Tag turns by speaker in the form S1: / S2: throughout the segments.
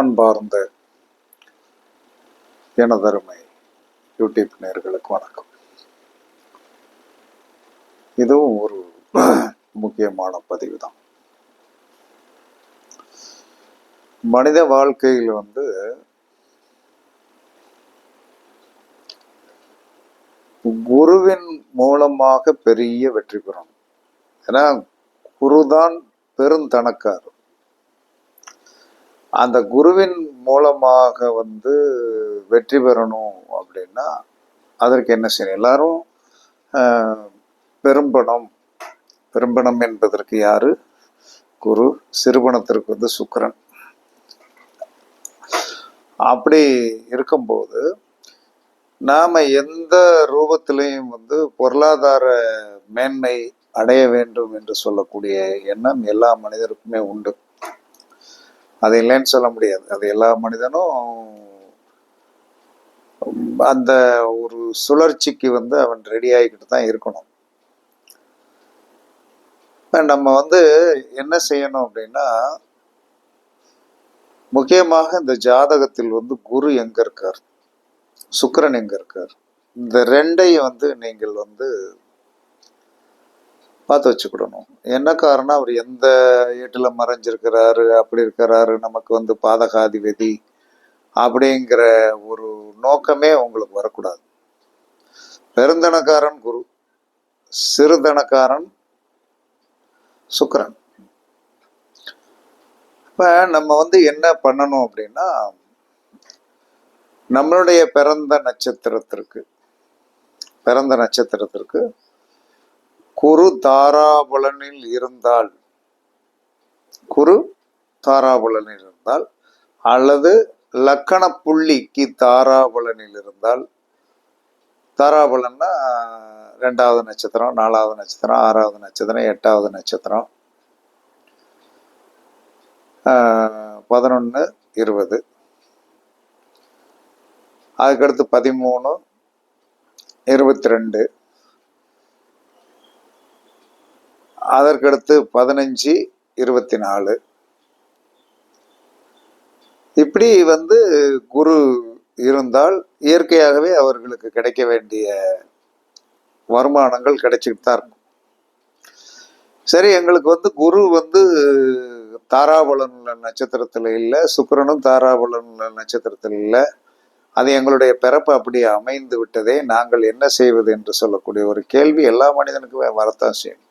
S1: அன்பார்ந்த எனதருமை யூடியூப் நேர்களுக்கு வணக்கம். இதுவும் ஒரு முக்கியமான பதிவு தான் மனித வாழ்க்கையில் வந்து குருவின் மூலமாக பெரிய வெற்றி பெறணும். ஏன்னா குருதான் பெருந்தனக்கார் அந்த குருவின் மூலமாக வந்து வெற்றி பெறணும் அப்படின்னா அதற்கு என்ன செய்யணும்? எல்லாரும் பெரும்பணம். பெரும்பணம் என்பதற்கு யாரு? குரு. சிறுபணத்திற்கு வந்து சுக்கரன். அப்படி இருக்கும்போது நாம் எந்த ரூபத்திலையும் வந்து பொருளாதார மேன்மை அடைய வேண்டும் என்று சொல்லக்கூடிய எண்ணம் எல்லா மனிதருக்குமே உண்டு. அது இல்லைன்னு சொல்ல முடியாது. அது எல்லா மனிதனும் அந்த ஒரு சுழற்சிக்கு வந்து அவன் ரெடி ஆகிக்கிட்டு தான் இருக்கணும். நம்ம வந்து என்ன செய்யணும் அப்படின்னா முக்கியமாக இந்த ஜாதகத்தில் வந்து குரு எங்க இருக்கார்? சுக்கரன் எங்க இருக்கார்? இந்த ரெண்டையும் வந்து நீங்கள் வந்து பார்த்து வச்சுக்கிடணும். என்ன காரணம்? அவர் எந்த ஏட்டில் மறைஞ்சிருக்கிறாரு? அப்படி இருக்கிறாரு. நமக்கு வந்து பாதகாதிபதி அப்படிங்கிற ஒரு நோக்கமே உங்களுக்கு வரக்கூடாது. பெருந்தனக்காரன் குரு சிறுதனக்காரன் சுக்கரன். இப்போ நம்ம வந்து என்ன பண்ணணும் அப்படின்னா நம்மளுடைய பிறந்த நட்சத்திரத்திற்கு பிறந்த நட்சத்திரத்திற்கு குரு தாராபலனில் இருந்தால் குரு தாராபலனில் இருந்தால் அல்லது லக்கண புள்ளிக்கு தாராபலனில் இருந்தால் தாராபலன்னா ரெண்டாவது நட்சத்திரம் நாலாவது நட்சத்திரம் ஆறாவது நட்சத்திரம் எட்டாவது நட்சத்திரம். பதினொன்று இருபது. அதுக்கடுத்து பதிமூணு இருபத்தி ரெண்டு. அதற்கடுத்து பதினஞ்சு இருபத்தி நாலு இப்படி வந்து குரு இருந்தால் இயற்கையாகவே அவர்களுக்கு கிடைக்க வேண்டிய வருமானங்கள் கிடைச்சிக்கிட்டு தான் இருக்கும். சரி எங்களுக்கு வந்து குரு வந்து தாராபலன் உள்ள நட்சத்திரத்தில் இல்லை சுக்கிரனும் தாராபலன் உள்ள நட்சத்திரத்தில் இல்லை. அது எங்களுடைய பிறப்பு அப்படி அமைந்து விட்டதே நாங்கள் என்ன செய்வது என்று சொல்லக்கூடிய ஒரு கேள்வி எல்லா மனிதனுக்குமே வரத்தான் செய்யும்.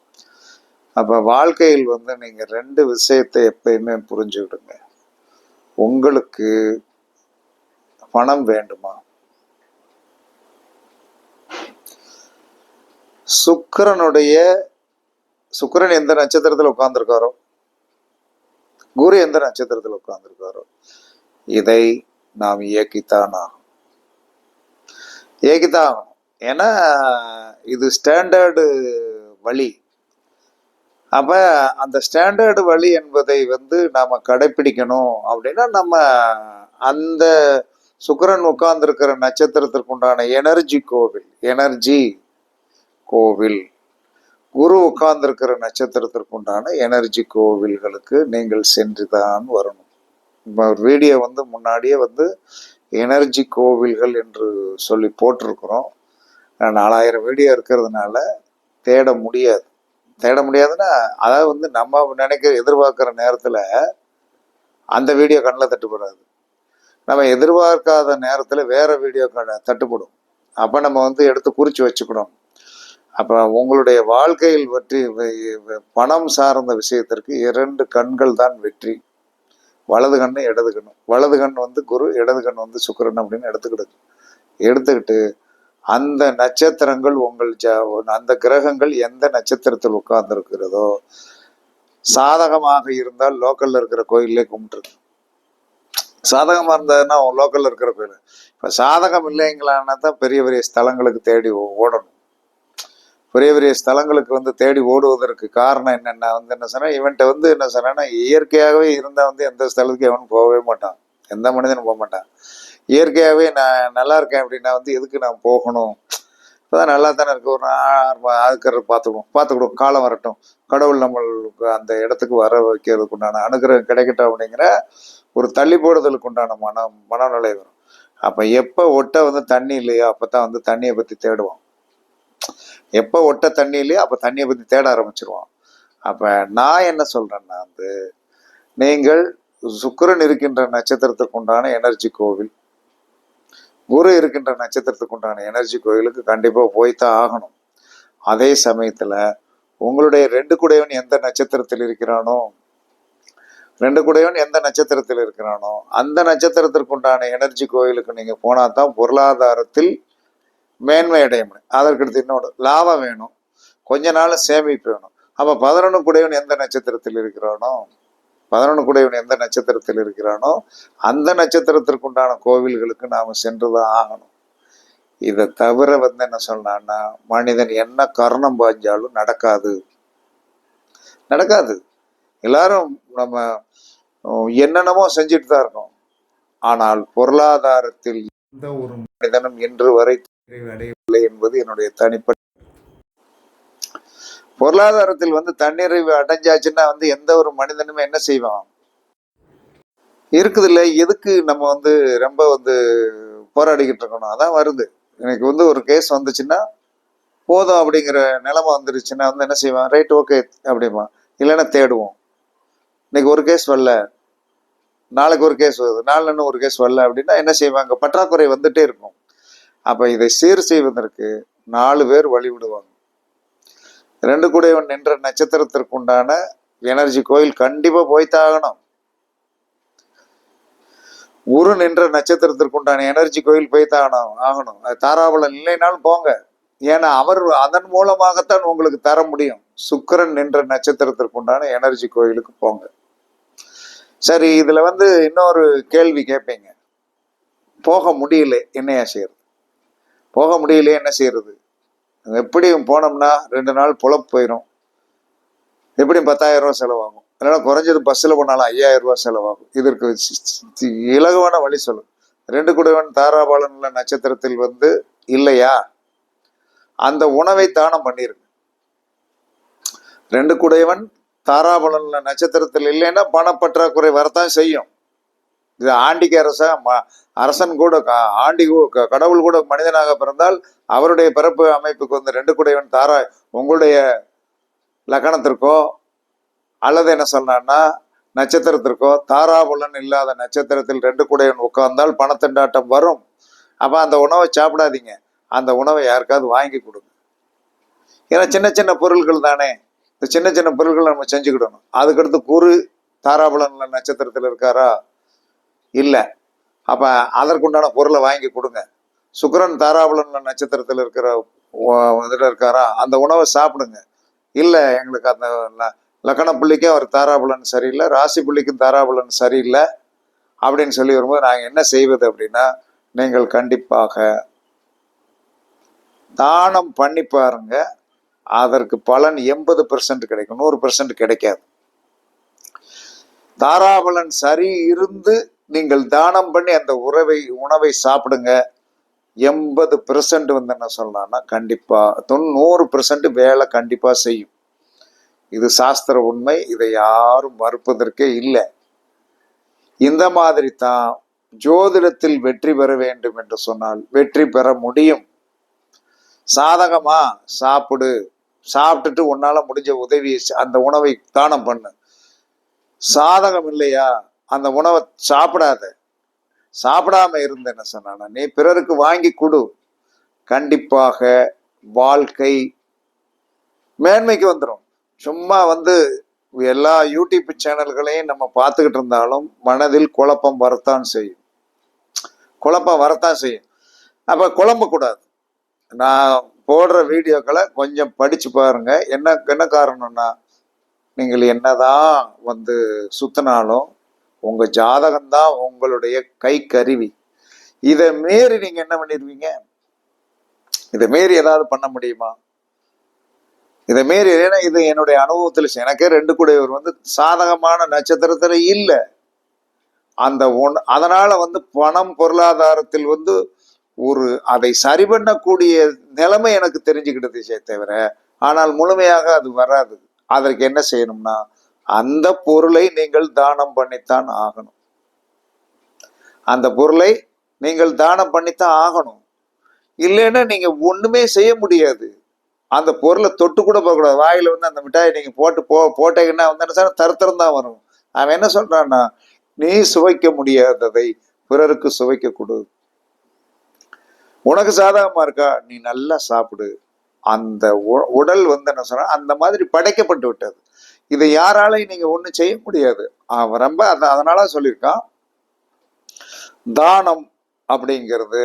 S1: அப்போ வாழ்க்கையில் வந்து நீங்கள் ரெண்டு விஷயத்தை எப்பயுமே புரிஞ்சுக்கிடுங்க. உங்களுக்கு பணம் வேண்டுமா? சுக்கரனுடைய சுக்கரன் எந்த நட்சத்திரத்தில் உட்கார்ந்துருக்காரோ? குரு எந்த நட்சத்திரத்தில் உட்கார்ந்துருக்காரோ? இதை நாம் இயக்கித்தான் ஆகும் இயக்கித்தான் ஆகணும். ஏன்னா இது ஸ்டாண்டர்டு வழி. அப்ப அந்த ஸ்டாண்டர்டு வழி என்பதை வந்து நாம கடைபிடிக்கணும் அப்படின்னா நம்ம அந்த சுக்கரன் உட்கார்ந்துருக்கிற நட்சத்திரத்திற்கு உண்டான எனர்ஜி கோவில் எனர்ஜி கோவில். குரு உட்கார்ந்துருக்கிற நட்சத்திரத்திற்கு உண்டான எனர்ஜி கோவில்களுக்கு நீங்கள் சென்று தான் வரணும். இப்போ ஒரு வீடியோ வந்து முன்னாடியே வந்து எனர்ஜி கோவில்கள் என்று சொல்லி போட்டிருக்கிறோம். நாலாயிரம் வீடியோ இருக்கிறதுனால தேட முடியாது. தேட முடியாதுன்னா அதாவது வந்து நம்ம நினைக்கிற எதிர்பார்க்குற நேரத்தில் அந்த வீடியோ கண்ணில் தட்டுப்படாது. நம்ம எதிர்பார்க்காத நேரத்தில் வேற வீடியோ கண்ண தட்டுப்படும். அப்போ நம்ம வந்து எடுத்து குறித்து வச்சுக்கணும். அப்போ உங்களுடைய வாழ்க்கையில் பற்றி பணம் சார்ந்த விஷயத்திற்கு இரண்டு கண்கள் தான் வெற்றி. வலது கண்ணு இடது கண்ணு. வலது கண் வந்து குரு இடது கண் வந்து சுக்கிரன் அப்படின்னு எடுத்துக்கிடுது எடுத்துக்கிட்டு அந்த நட்சத்திரங்கள் உங்கள் ஜ அந்த கிரகங்கள் எந்த நட்சத்திரத்தில் உட்கார்ந்துருக்கிறதோ சாதகமாக இருந்தால் லோக்கல்ல இருக்கிற கோயிலே கும்பிட்டுருது சாதகமாக இருந்ததுன்னா லோக்கல்ல இருக்கிற கோயில். இப்போ சாதகம் இல்லைங்களான்னா தான் பெரிய பெரிய ஸ்தலங்களுக்கு தேடி ஓடணும். பெரிய பெரிய ஸ்தலங்களுக்கு வந்து தேடி ஓடுவதற்கு காரணம் என்னென்ன வந்து என்ன சொன்னால் இவன்ட்ட வந்து என்ன சொன்னா இயற்கையாகவே இருந்தால் வந்து எந்த ஸ்தலத்துக்கு எவனும் போகவே மாட்டான். எந்த மனிதனும் போக மாட்டான். இயற்கையாகவே நான் நல்லா இருக்கேன் அப்படின்னா வந்து எதுக்கு நான் போகணும்? இப்போதான் நல்லா தானே இருக்கு. ஒரு நாள் அதுக்கு பார்த்துக்கணும் பார்த்துக்கிடுவோம். காலம் வரட்டும். கடவுள் நம்மளுக்கு அந்த இடத்துக்கு வர வைக்கிறதுக்கு உண்டான அனுகிரகம் கிடைக்கட்டும் அப்படிங்கிற ஒரு தள்ளி போடுதலுக்கு உண்டான மன மனநிலை வரும். அப்போ எப்போ ஒட்டை வந்து தண்ணி இல்லையோ அப்போ தான் வந்து தண்ணியை பற்றி தேடுவோம். எப்போ ஒட்டை தண்ணி இல்லையோ அப்போ தண்ணியை பற்றி தேட ஆரம்பிச்சிருவோம். அப்போ நான் என்ன சொல்கிறேன்னா வந்து நீங்கள் சுக்கிரன் இருக்கின்ற நட்சத்திரத்துக்கு உண்டான எனர்ஜி கோவில் குரு இருக்கின்ற நட்சத்திரத்துக்கு உண்டான எனர்ஜி கோயிலுக்கு கண்டிப்பாக போய்த்தான் ஆகணும். அதே சமயத்தில் உங்களுடைய ரெண்டு குடையவன் எந்த நட்சத்திரத்தில் இருக்கிறானோ ரெண்டு குடையவன் எந்த நட்சத்திரத்தில் இருக்கிறானோ அந்த நட்சத்திரத்திற்கு உண்டான எனர்ஜி கோயிலுக்கு நீங்கள் போனால் தான் பொருளாதாரத்தில் மேன்மை அடைய முடியும். அதற்கடுத்து இன்னொன்று லாபம் வேணும். கொஞ்ச நாள் சேமிப்பு வேணும். அப்போ பதினொன்று குடையவன் எந்த நட்சத்திரத்தில் இருக்கிறானோ பதினொன்று குடையவன் எந்த நட்சத்திரத்தில் இருக்கிறானோ அந்த நட்சத்திரத்திற்கு உண்டான கோவில்களுக்கு நாம் சென்று தான் ஆகணும். இதை தவிர வந்து என்ன சொன்னான்னா மனிதன் என்ன கர்ணம் பாய்ஞ்சாலும் நடக்காது. நடக்காது. எல்லாரும் நம்ம என்னென்னமோ செஞ்சுட்டு தான் இருக்கோம். ஆனால் பொருளாதாரத்தில் எந்த ஒரு மனிதனும் இன்று வரை அடையவில்லை என்பது என்னுடைய தனிப்பட்ட பொருளாதாரத்தில் வந்து தன்னிறைவு அடைஞ்சாச்சுன்னா வந்து எந்த ஒரு மனிதனுமே என்ன செய்வான்? இருக்குது இல்லை எதுக்கு நம்ம வந்து ரொம்ப வந்து போராடிக்கிட்டு இருக்கணும்? அதான் வருது. எனக்கு வந்து ஒரு கேஸ் வந்துச்சுன்னா போதும் அப்படிங்கிற நிலைமை வந்துருச்சுன்னா வந்து என்ன செய்வான்? ரைட் ஓகே அப்படிமா இல்லைன்னா தேடுவோம். இன்னைக்கு ஒரு கேஸ் வரல. நாளைக்கு ஒரு கேஸ் வருது. நாளைன்னு ஒரு கேஸ் வரல அப்படின்னா என்ன செய்வாங்க? பற்றாக்குறை வந்துட்டே இருக்கும். அப்போ இதை சீர் செய்வதற்கு நாலு பேர் வழிவிடுவாங்க. ரெண்டு கூடையவன் நின்ற நட்சத்திரத்திற்கு உண்டான எனர்ஜி கோயில் கண்டிப்பா போய்த்தாகணும். குரு நின்ற நட்சத்திரத்திற்கு உண்டான எனர்ஜி கோயில் போய்த்தாகணும் ஆகணும். அது தாராபலம் இல்லைனாலும் போங்க. ஏன்னா அவர் அதன் மூலமாகத்தான் உங்களுக்கு தர முடியும். சுக்கிரன் நின்ற நட்சத்திரத்திற்கு உண்டான எனர்ஜி கோயிலுக்கு போங்க. சரி இதுல வந்து இன்னொரு கேள்வி கேட்பீங்க போக முடியல என்னையா செய்யறது? போக முடியல என்ன செய்யறது? எப்படியும் போனோம்னா ரெண்டு நாள் புலப்பு போயிடும் எப்படியும் பத்தாயிரம் ரூபா செலவாகும். அதனால் குறைஞ்சது பஸ்ஸில் போனாலும் ஐயாயிரம் ரூபா செலவாகும். இதற்கு சி- சி- இலகுவான வழி சொல்லும் ரெண்டு குடவன் தாராபாலன் உள்ள நட்சத்திரத்தில் வந்து இல்லையா? அந்த உணவை தானம் பண்ணிருங்க. ரெண்டு குடையவன் தாராபலன்ல நட்சத்திரத்தில் இல்லைன்னா பணப்பற்றாக்குறை வரத்தான் செய்யும். இது ஆண்டிக்கு அரச ம- அரசன் கூட ஆண்டி க- கடவுள் கூட மனிதனாக பிறந்தால் அவருடைய பிறப்பு அமைப்புக்கு வந்து ரெண்டு குடையவன் தாரா உங்களுடைய லக்கணத்திற்கோ அல்லது என்ன சொன்னான்னா நட்சத்திரத்திற்கோ தாராபலன் இல்லாத நட்சத்திரத்தில் ரெண்டு குடையவன் உட்கார்ந்தால் பணத்திண்டாட்டம் வரும். அப்ப அந்த உணவை சாப்பிடாதீங்க. அந்த உணவை யாருக்காவது வாங்கி கொடுங்க. ஏன்னா சின்ன சின்ன பொருட்கள் தானே. இந்த சின்ன சின்ன பொருட்களை நம்ம செஞ்சுக்கிடணும். அதுக்கடுத்து குரு தாராபுலன் நட்சத்திரத்தில் இருக்காரா? இல்லை. அப்போ அதற்குண்டான பொருளை வாங்கி கொடுங்க. சுக்கரன் தாராபுலன் நட்சத்திரத்தில் இருக்கிற இதில் இருக்காரா? அந்த உணவை சாப்பிடுங்க. இல்லை எங்களுக்கு அந்த லக்கண புள்ளிக்கும் அவர் தாராபலன் சரியில்லை ராசி புள்ளிக்கும் தாராபலன் சரியில்லை அப்படின்னு சொல்லி வரும்போது நாங்கள் என்ன செய்வது அப்படின்னா நீங்கள் கண்டிப்பாக தானம் பண்ணி பாருங்க. அதற்கு பலன் எண்பது பெர்சன்ட் கிடைக்கும். நூறு பெர்சன்ட் கிடைக்காது. தாராபலன் சரி இருந்து நீங்கள் தானம் பண்ணி அந்த உறவை உணவை சாப்பிடுங்க. எண்பது பெர்சன்ட் வந்து என்ன சொல்லலாம்னா கண்டிப்பாக தொண்ணூறு பெர்சன்ட் வேலை கண்டிப்பாக செய்யும். இது சாஸ்திர உண்மை இதை யாரும் மறுப்பதற்கே இல்லை. இந்த மாதிரி தான் ஜோதிடத்தில் வெற்றி பெற வேண்டும் என்று சொன்னால் வெற்றி பெற முடியும். சாதகமா சாப்பிடு. சாப்பிட்டுட்டு உன்னால முடிஞ்ச உதவியை அந்த உணவை தானம் பண்ணு. சாதகம் இல்லையா? அந்த உணவை சாப்பிடாத. சாப்பிடாம இருந்த என்ன சொன்னானா நீ பிறருக்கு வாங்கி கொடு. கண்டிப்பாக வாழ்க்கை மேன்மைக்கு வந்துடும் சும்மா வந்து எல்லா யூடியூப் சேனல்களையும் நம்ம பார்த்துக்கிட்டு இருந்தாலும் மனதில் குழப்பம் வரத்தான் செய்யும். குழப்பம் வரத்தான் செய்யும். அப்ப குழம்பக்கூடாது நான் போடுற வீடியோக்களை கொஞ்சம் படிச்சு பாருங்க. என்ன என்ன காரணம்னா நீங்கள் என்னதான் வந்து சுத்தினாலும் உங்க ஜாதகம்தான் உங்களுடைய கை கருவி இதை மீறி நீங்க என்ன பண்ணிடுவீங்க இதை மீறி ஏதாவது பண்ண முடியுமா? இதை மீறி ஏன்னா இது என்னுடைய அனுபவத்தில் எனக்கே ரெண்டு கூடையவர் வந்து சாதகமான நட்சத்திரத்துல இல்லை. அந்த ஒன் அதனால வந்து பணம் பொருளாதாரத்தில் வந்து ஒரு அதை சரி பண்ணக்கூடிய நிலைமை எனக்கு தெரிஞ்சுக்கிட்டதே தவிர ஆனால் முழுமையாக அது வராது. அதற்கு என்ன செய்யணும்னா அந்த பொருளை நீங்கள் தானம் பண்ணித்தான் ஆகணும். அந்த பொருளை நீங்கள் தானம் பண்ணித்தான் ஆகணும். இல்லைன்னா நீங்க ஒண்ணுமே செய்ய முடியாது. அந்த பொருளை தொட்டு கூட போகக்கூடாது வாயில வந்து அந்த மிட்டாயை நீங்க போட்டு போ போட்டீங்கன்னா வந்து என்ன சார் தருத்தரம் தான் வரும். அவன் என்ன சொல்றான்னா நீ சுவைக்க முடியாததை பிறருக்கு சுவைக்க கொடு. உனக்கு சாதகமா இருக்கா? நீ நல்லா சாப்பிடு. அந்த உ- உடல் வந்து என்ன சொல்ற அந்த மாதிரி படைக்கப்பட்டு விட்டது. இதை யாராலையும் நீங்க ஒன்றும் செய்ய முடியாது. அவன் ரொம்ப அதனால சொல்லியிருக்கான். தானம் அப்படிங்கிறது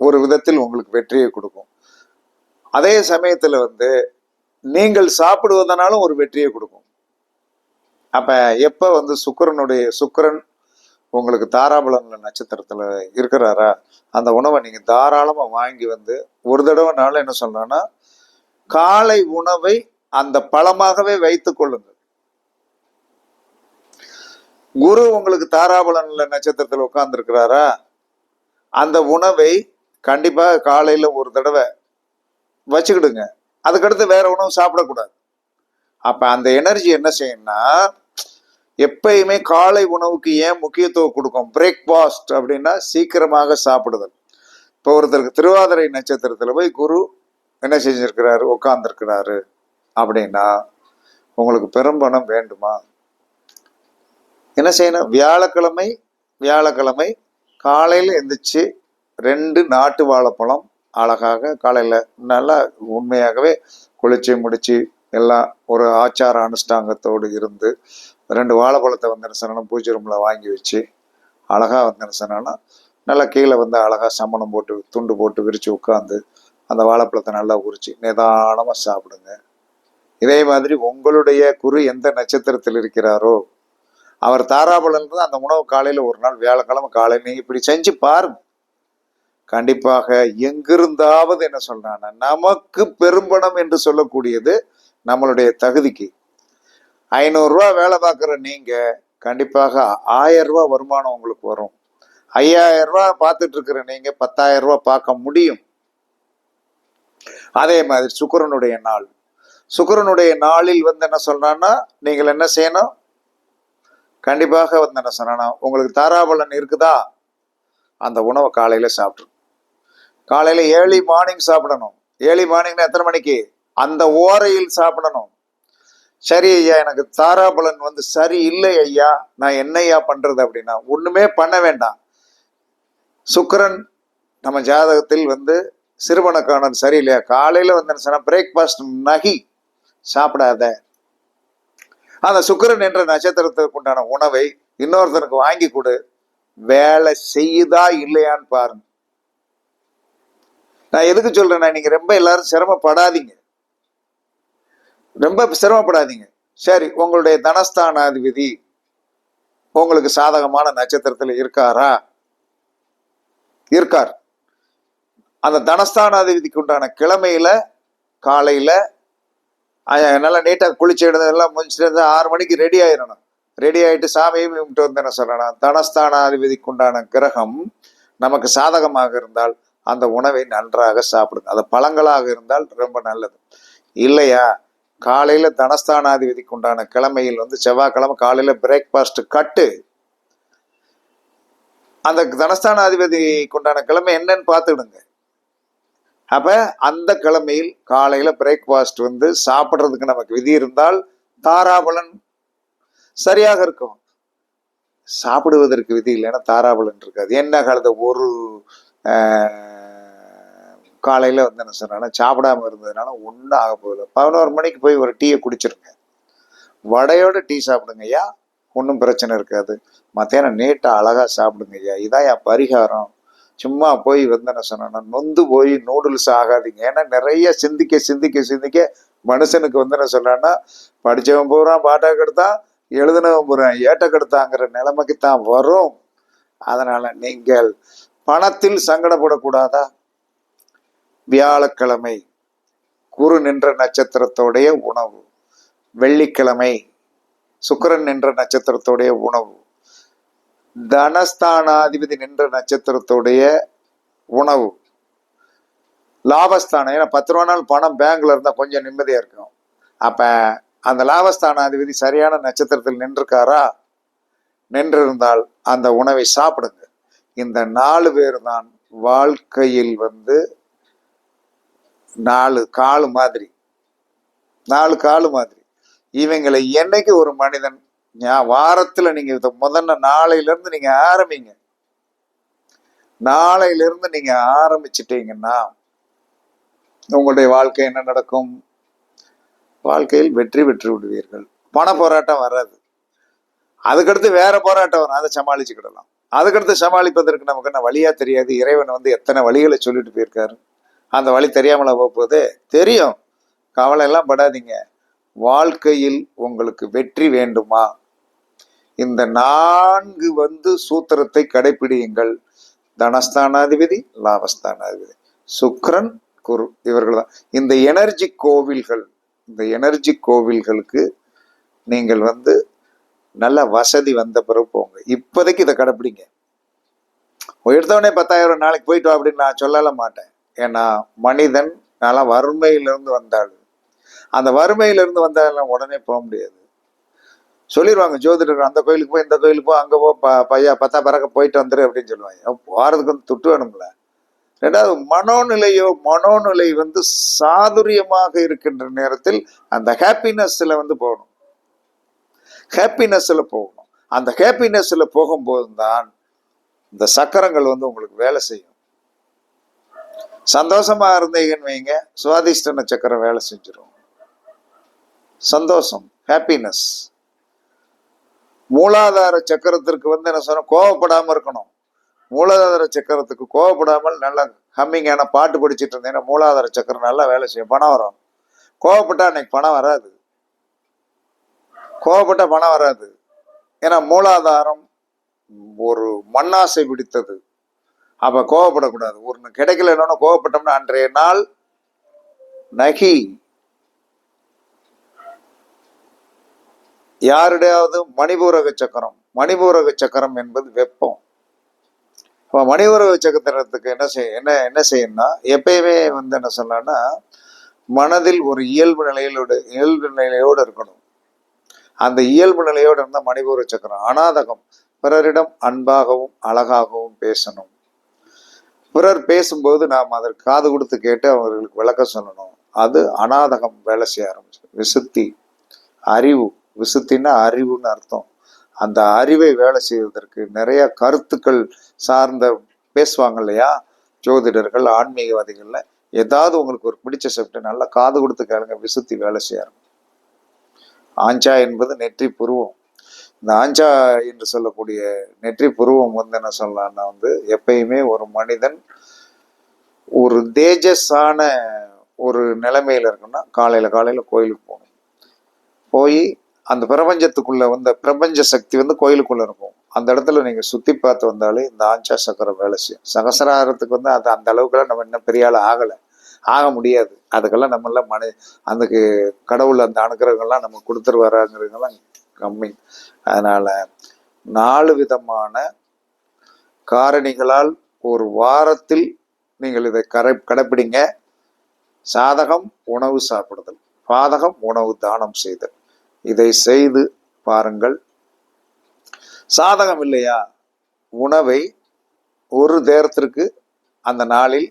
S1: ஒரு விதத்தில் உங்களுக்கு வெற்றியை கொடுக்கும். அதே சமயத்துல வந்து நீங்கள் சாப்பிடுவதனாலும் ஒரு வெற்றியை கொடுக்கும். அப்ப எப்ப வந்து சுக்கரனுடைய சுக்கிரன் உங்களுக்கு தாராபலன்ல நட்சத்திரத்துல இருக்கிறாரா அந்த உணவை நீங்க தாராளமா வாங்கி வந்து ஒரு தடவை நாள் என்ன சொல்றேன்னா காலை உணவை அந்த பழமாகவே வைத்துக் கொள்ளுங்கள். குரு உங்களுக்கு தாராபலன்ல நட்சத்திரத்தில் உட்கார்ந்துருக்கிறாரா? அந்த உணவை கண்டிப்பாக காலையில் ஒரு தடவை வச்சுக்கிடுங்க. அதுக்கடுத்து வேற உணவு சாப்பிடக்கூடாது. அப்போ அந்த எனர்ஜி என்ன செய்யணும்னா எப்பயுமே காலை உணவுக்கு ஏன் முக்கியத்துவம் கொடுக்கும்? பிரேக்ஃபாஸ்ட் அப்படின்னா சீக்கிரமாக சாப்பிடுதல். இப்போ ஒருத்தருக்கு திருவாதிரை நட்சத்திரத்தில் போய் குரு என்ன செஞ்சிருக்கிறாரு? உட்காந்துருக்கிறாரு அப்படின்னா உங்களுக்கு பெரும்பணம் வேண்டுமா? என்ன செய்யணும்? வியாழக்கிழமை வியாழக்கிழமை காலையில் எந்திரிச்சு ரெண்டு நாட்டு வாழைப்பழம் அழகாக காலையில் நல்லா உண்மையாகவே குளிச்சு முடித்து எல்லாம் ஒரு ஆச்சார அனுஷ்டாங்கத்தோடு இருந்து ரெண்டு வாழைப்பழத்தை வந்து என்ன பூஜை ரூமில் வாங்கி வச்சு அழகாக வந்து என்ன நல்லா கீழே வந்து அழகாக சமணம் போட்டு துண்டு போட்டு விரித்து உட்காந்து அந்த வாழைப்பழத்தை நல்லா உரிச்சு நிதானமாக சாப்பிடுங்க. இதே மாதிரி உங்களுடைய குரு எந்த நட்சத்திரத்தில் இருக்கிறாரோ அவர் தாராபலன்றது அந்த உணவு காலையில் ஒரு நாள் வியாழக்கிழமை காலையில் நீங்க இப்படி செஞ்சு பாருங்க. கண்டிப்பாக எங்கிருந்தாவது என்ன சொல்றான்னா நமக்கு பெரும்பணம் என்று சொல்லக்கூடியது நம்மளுடைய தகுதிக்கு. ஐநூறுரூவா வேலை பார்க்குற நீங்கள் கண்டிப்பாக ஆயிரம் ரூபா வருமானம் உங்களுக்கு வரும். ஐயாயிரம் ரூபா பார்த்துட்டு இருக்கிற நீங்க பத்தாயிரம் ரூபா பார்க்க முடியும். அதே மாதிரி சுக்கரனுடைய நாள். சுக்கரனுடைய நாளில் வந்து என்ன சொல்றான்னா நீங்கள் என்ன செய்யணும்? கண்டிப்பாக வந்து என்ன உங்களுக்கு தாராபலன் இருக்குதா? அந்த உணவை காலையில சாப்பிட்ரு. காலையில ஏர்லி மார்னிங் சாப்பிடணும். ஏர்லி மார்னிங்னா எத்தனை மணிக்கு? அந்த ஓரையில் சாப்பிடணும். சரி ஐயா எனக்கு தாராபலன் வந்து சரி இல்லை ஐயா நான் என்னையா பண்ணுறது பண்றது அப்படின்னா ஒண்ணுமே பண்ண வேண்டாம். சுக்கரன் நம்ம ஜாதகத்தில் வந்து சிறுவனக்கானன் சரியில்லையா காலையில வந்து பிரேக்ஃபாஸ்ட் நகி சாப்பிடாத. அந்த சுக்கிரன் என்ற நட்சத்திரத்துக்கு உண்டான உணவை இன்னொருத்தனுக்கு வாங்கி கொடு. வேலை செய்யுதா இல்லையான்னு பாருங்க. நான் எதுக்கு சொல்றேன்னா நீங்க ரொம்ப எல்லாரும் சிரமப்படாதீங்க. ரொம்ப சிரமப்படாதீங்க. சரி உங்களுடைய தனஸ்தானாதிபதி உங்களுக்கு சாதகமான நட்சத்திரத்தில் இருக்காரா? இருக்கார். அந்த தனஸ்தானாதிபதிக்கு உண்டான கிழமையில காலையில நல்லா நீட்டாக குளிச்சு எல்லாம் முடிச்சுட்டு ஆறு மணிக்கு ரெடி ஆயிடணும். ரெடி ஆகிட்டு சாமியை கும்பிட்டு வந்து என்ன சொல்லணும். தனஸ்தானாதிபதிக்கு உண்டான கிரகம் நமக்கு சாதகமாக இருந்தால் அந்த உணவை நன்றாக சாப்பிடுங்க. அது பழங்களாக இருந்தால் ரொம்ப நல்லது. இல்லையா? காலையில் தனஸ்தானாதிபதிக்கு உண்டான கிழமையில் வந்து செவ்வாய்க்கிழமை காலையில் பிரேக்ஃபாஸ்ட் கட்டு அந்த தனஸ்தானாதிபதிக்கு உண்டான கிழமை என்னன்னு பார்த்துடுங்க அப்போ அந்த கிழமையில் காலையில் பிரேக்ஃபாஸ்ட் வந்து சாப்பிட்றதுக்கு நமக்கு விதி இருந்தால் தாராபலன் சரியாக இருக்கும். சாப்பிடுவதற்கு விதி இல்லைன்னா தாராபலன் இருக்காது. என்ன காலத்தை ஒரு காலையில் வந்து என்ன சொன்னா சாப்பிடாம இருந்ததுனால ஒன்றும் ஆக போகுது பதினோரு மணிக்கு போய் ஒரு டீயை குடிச்சிருங்க. வடையோட டீ சாப்பிடுங்க ஐயா ஒன்றும் பிரச்சனை இருக்காது. மத்தியானம் நீட்டாக அழகாக சாப்பிடுங்க ஐயா இதான் என் பரிகாரம். சும்மா போய் வந்து என்ன சொன்னா நொந்து போய் நூடுல்ஸ் ஆகாதீங்க. ஏன்னா நிறைய சிந்திக்க சிந்திக்க சிந்திக்க மனுஷனுக்கு வந்து சொன்னான்னா படித்தவன் படிச்சவன் பூரா பாட்டா கெடுத்தான் எழுதினவன் பூரா ஏட்ட கெடுத்தாங்கிற நிலைமைக்கு தான் வரும். அதனால் நீங்கள் பணத்தில் சங்கடப்படக்கூடாதா? வியாழக்கிழமை குரு நின்ற நட்சத்திரத்தோடைய உணவு. வெள்ளிக்கிழமை சுக்கிரன் நின்ற நட்சத்திரத்தோடைய உணவு. தனஸ்தானாதிபதி நின்ற நட்சத்திரத்துடைய உணவு. லாபஸ்தானம் ஏன்னா பத்து ரூபா நாள் பணம் பேங்க்ல இருந்தால் கொஞ்சம் நிம்மதியாக இருக்கும். அப்போ அந்த லாபஸ்தானாதிபதி சரியான நட்சத்திரத்தில் நின்றுருக்காரா? நின்றிருந்தால் அந்த உணவை சாப்பிடுங்க. இந்த நாலு பேர் தான் வாழ்க்கையில் வந்து நாலு காலு மாதிரி. நாலு காலு மாதிரி. இவங்களை என்னைக்கு ஒரு மனிதன் வாரத்துல நீங்க இதை முதல்ல நாளையில இருந்து நீங்க ஆரம்பிங்க. நாளையில இருந்து நீங்க ஆரம்பிச்சிட்டீங்கன்னா உங்களுடைய வாழ்க்கை என்ன நடக்கும்? வாழ்க்கையில் வெற்றி பெற்று விடுவீர்கள். பண போராட்டம் வராது. அதுக்கடுத்து வேற போராட்டம் வரும். அதை சமாளிச்சுக்கிடலாம். அதுக்கடுத்து சமாளிப்பதற்கு நமக்கு என்ன வழியா தெரியாது. இறைவன் வந்து எத்தனை வழிகளை சொல்லிட்டு போயிருக்காரு. அந்த வழி தெரியாமல போகுது தெரியும். கவலை எல்லாம் படாதீங்க. வாழ்க்கையில் உங்களுக்கு வெற்றி வேண்டுமா? இந்த நான்கு வந்து சூத்திரத்தை கடைபிடியுங்கள் தனஸ்தானாதிபதி லாபஸ்தானாதிபதி. சுக்ரன் குரு இவர்கள் தான் இந்த எனர்ஜி கோவில்கள் இந்த எனர்ஜி கோவில்களுக்கு நீங்கள் வந்து நல்ல வசதி வந்த பிறகு போங்க. இப்போதைக்கு இதை கடைப்பிடிங்க. எடுத்தவொடனே பத்தாயிரம் நாளைக்கு போயிட்டு வா அப்படின்னு நான் சொல்லல மாட்டேன். ஏன்னா மனிதன் நல்லா வறுமையிலிருந்து வந்தாள் அந்த வறுமையிலிருந்து வந்தாலும் உடனே போக முடியாது. சொல்லிடுவாங்க ஜோதிடர் அந்த கோயிலுக்கு போய் இந்த கோயிலுக்கு போய் அங்கே போ ப பையா பத்தா பறக்க போயிட்டு வந்துரு அப்படின்னு சொல்லுவாங்க. போகிறதுக்கு போறதுக்கு வந்து துட்டு வேணும்ல. ரெண்டாவது மனோநிலையோ மனோநிலை வந்து சாதுரியமாக இருக்கின்ற நேரத்தில் அந்த ஹாப்பினஸ்ல வந்து போகணும். ஹாப்பினஸ்ல போகணும். அந்த ஹாப்பினஸ்ல போகும்போது தான் இந்த சக்கரங்கள் வந்து உங்களுக்கு வேலை செய்யும். சந்தோஷமா இருந்தீங்கன்னு வைங்க சுவாதிஷ்டன சக்கரம் வேலை செஞ்சிடும் சந்தோஷம் ஹாப்பினஸ் மூலாதார சக்கரத்திற்கு வந்து என்ன சொன்ன கோவப்படாம இருக்கணும். மூலாதார சக்கரத்துக்கு கோவப்படாமல் நல்லா ஹம்மிங்கான பாட்டு படிச்சிட்டு இருந்தீங்கன்னா மூலாதார சக்கரம் நல்லா வேலை செய்யும். பணம் வரும். கோவப்பட்டா அன்னைக்கு பணம் வராது. கோவப்பட்ட பணம் வராது. ஏன்னா மூலாதாரம் ஒரு மண்ணாசை பிடித்தது. அப்ப கோவப்படக்கூடாது. ஒரு கிடைக்கலன்னு கோவப்பட்டோம்னா அன்றைய நாள் நகி யாருடையாவது மணிபூரக சக்கரம். மணிபூரக சக்கரம் என்பது வெப்பம். இப்போ மணிபூரக சக்கரத்துக்கு என்ன செய்ய என்ன என்ன செய்யணும்னா எப்பயுமே வந்து என்ன சொல்லலாம்னா மனதில் ஒரு இயல்பு நிலையிலோட இயல்பு நிலையோடு இருக்கணும். அந்த இயல்பு நிலையோடு இருந்தால் மணிபூர சக்கரம் அனாதகம். பிறரிடம் அன்பாகவும் அழகாகவும் பேசணும். பிறர் பேசும்போது நாம் அதற்கு காது கொடுத்து கேட்டு அவர்களுக்கு விளக்க சொல்லணும். அது அனாதகம் வேலை செய்ய ஆரம்பிச்சு விசுத்தி அறிவு விசுத்தின்னா அறிவுன்னு அர்த்தம். அந்த அறிவை வேலை செய்வதற்கு நிறைய கருத்துக்கள் சார்ந்த பேசுவாங்க இல்லையா? ஜோதிடர்கள் ஆன்மீகவாதிகள்ல. ஏதாவது உங்களுக்கு ஒரு பிடிச்ச சப்ஜெக்ட் நல்லா காது கொடுத்து கேளுங்க. விசுத்தி வேலை செய்ய ஆஞ்சா என்பது நெற்றி புருவம். இந்த ஆஞ்சா என்று சொல்லக்கூடிய நெற்றி புருவம் வந்து என்ன சொல்லலாம்னா வந்து எப்பயுமே ஒரு மனிதன் ஒரு தேஜஸான ஒரு நிலைமையில இருக்குன்னா காலையில காலையில கோயிலுக்கு போகணும். போய் அந்த பிரபஞ்சத்துக்குள்ள வந்து பிரபஞ்ச சக்தி வந்து கோயிலுக்குள்ள இருக்கும். அந்த இடத்துல நீங்க சுத்தி பார்த்து வந்தாலே இந்த ஆஞ்சா சக்கரம் வேலை செய்யும். சகசராரத்துக்கு வந்து அது அந்த அளவுக்குலாம் நம்ம இன்னும் பெரிய ஆள் ஆகலை. ஆக முடியாது. அதுக்கெல்லாம் நம்மளாம் மனு அதுக்கு கடவுள் அந்த அனுகிரகங்கள்லாம் நம்ம கொடுத்துருவாராங்கிறதுங்கெல்லாம் கம்மி. அதனால நாலு விதமான காரணிகளால் ஒரு வாரத்தில் நீங்கள் இதை கரை கடைப்பிடிங்க. சாதகம் உணவு சாப்பிடுதல். பாதகம் உணவு தானம் செய்தல். இதை செய்து பாருங்கள். சாதகம் இல்லையா உணவை ஒரு தேரத்திற்கு அந்த நாளில்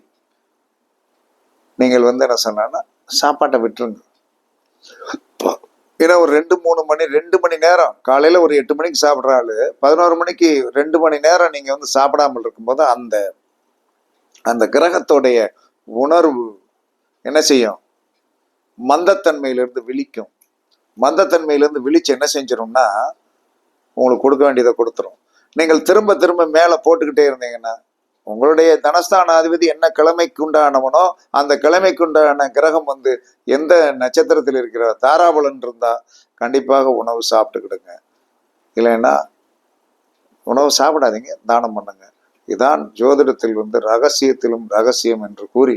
S1: நீங்கள் வந்து என்ன சொன்னா சாப்பாட்டை விட்டுருங்க. ஏன்னா ஒரு ரெண்டு மூணு மணி ரெண்டு மணி நேரம் காலையில ஒரு எட்டு மணிக்கு சாப்பிட்ற ஆள் பதினோரு மணிக்கு ரெண்டு மணி நேரம் நீங்க வந்து சாப்பிடாமல் இருக்கும்போது அந்த அந்த கிரகத்தோடைய உணர்வு என்ன செய்யும்? மந்தத்தன்மையிலிருந்து விழிக்கும். மந்தத்தன்மையிலிருந்து விழிச்சு என்ன செஞ்சிடும்னா உங்களுக்கு கொடுக்க வேண்டியதை கொடுத்துரும். நீங்கள் திரும்ப திரும்ப மேலே போட்டுக்கிட்டே இருந்தீங்கன்னா உங்களுடைய தனஸ்தானாதிபதி என்ன கிழமைக்கு உண்டானவனோ அந்த கிழமைக்கு உண்டான கிரகம் வந்து எந்த நட்சத்திரத்தில் இருக்கிற தாராபலன் இருந்தால் கண்டிப்பாக உணவு சாப்பிட்டுக்கிடுங்க. இல்லைன்னா உணவு சாப்பிடாதீங்க தானம் பண்ணுங்க. இதான் ஜோதிடத்தில் வந்து ரகசியத்திலும் ரகசியம் என்று கூறி